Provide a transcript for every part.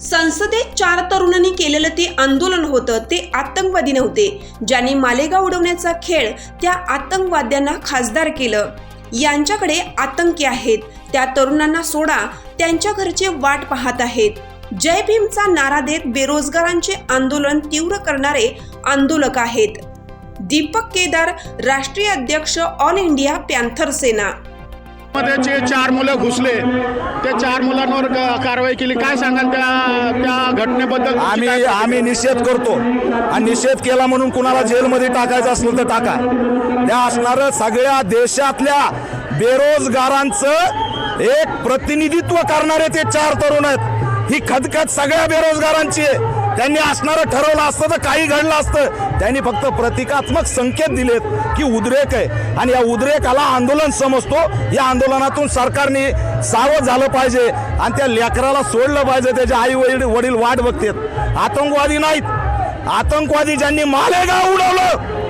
संसदेत चार तरुणांनी केलेलं ते आंदोलन होतं ते आतंकवादी नव्हते. ज्यांनी मालेगाव उडवण्याचा खेळ त्या आतंकवाद्यांना खासदार केलं. यांच्याकडे आतंकी आहेत. त्या तरुणांना सोडा त्यांच्या घरचे वाट पाहत आहेत. जय भीमचा नारा देत बेरोजगारांचे आंदोलन तीव्र करणारे आंदोलक आहेत. दीपक केदार राष्ट्रीय अध्यक्ष ऑल इंडिया पॅन्थर सेना. मध्ये जे चार मुलं घुसले त्या चार मुलांवर कारवाई केली. काय सांगाल त्या त्या घटनेबद्दल? आम्ही आम्ही निषेध करतो. आणि निषेध केला म्हणून कुणाला जेलमध्ये टाकायचं असलं तर टाका. त्या असणारं सगळ्या देशातल्या बेरोजगारांचं एक प्रतिनिधित्व करणारे ते चार तरुण आहेत. ही खदखत सगळ्या बेरोजगारांची आहे. त्यांनी असणारं ठरवलं असतं तर काही घडलं असतं. त्यांनी फक्त प्रतिकात्मक संकेत दिलेत की उद्रेक आहे. आणि या उद्रेकाला आंदोलन समजतो. या आंदोलनातून सरकारने सावध झालं पाहिजे. आणि त्या लेकराला सोडलं पाहिजे. त्याचे आई वडील वडील वाट बघतात. आतंकवादी नाहीत. आतंकवादी ज्यांनी मालेगाव उडवलं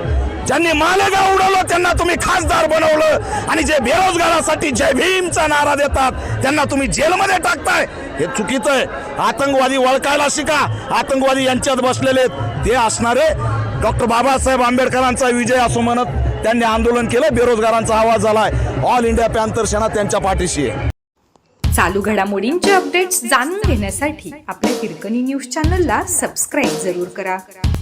ज्यांनी मालेगाव उडवलं त्यांना तुम्ही खासदार बनवलं. आणि जे बेरोजगारासाठी जय भीमचा नारा देतात त्यांना तुम्ही जेलमध्ये टाकताय. हे चुकीचं आहे. आतंकवादी वळखायला शिका. आतंकवादी यांच्यात बसलेले ते असणारे डॉक्टर बाबासाहेब आंबेडकरांचा विजय असो म्हणत त्यांनी आंदोलन केलं. बेरोजगारांचा आवाज झालाय. ऑल इंडिया पॅन्थर सेना त्यांच्या पाठीशी आहे. चालू घडामोडींचे अपडेट्स जाणून घेण्यासाठी आपल्या हिरकणी न्यूज चॅनलला सबस्क्राईब जरूर करा.